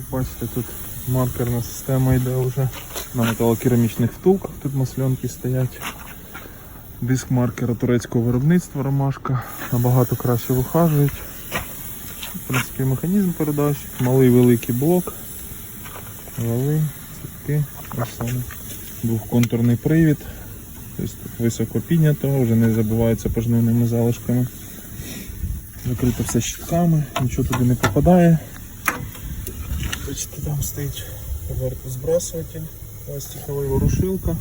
Як бачите, тут маркерна система йде вже на металокерамічних втулках. Тут масленки стоять. Диск маркера турецького виробництва ромашка. Набагато краще вихажують. В принципі, механізм передач, малий великий блок, вали, цепки, ось саме. Двохконтурний привід. Тобто високо піднято, вже не забивається пожнивними залишками. Закрито все щитками, нічого туди не попадає. Там стоїть збрасуватель, пластикова ворушилка.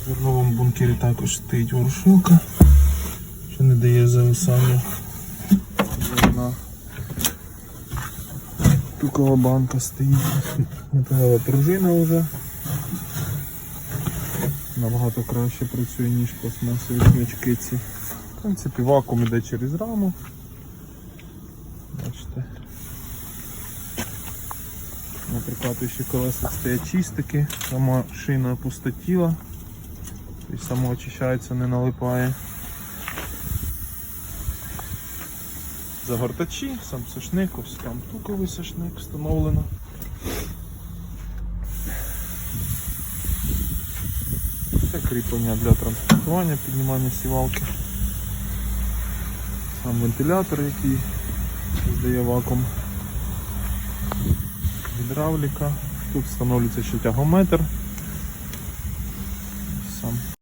В зерновому бункері також стоїть ворушилка, що не дає зависання зерна. Тукова банка стоїть. Металева пружина вже. Набагато краще працює, ніж пластмасові смички ці. В принципі, вакуум йде через раму. Бачите. На прикатуючі колеса стоять чистики, сама шина пустотіла. І само очищається, не налипає. Загортачі, сам сошник, ось там туковий сошник встановлено. Це кріплення для транспортування, піднімання сівалки. Сам вентилятор, який здає вакуум. Гідравліка. Тут встановлюється ще тягометр.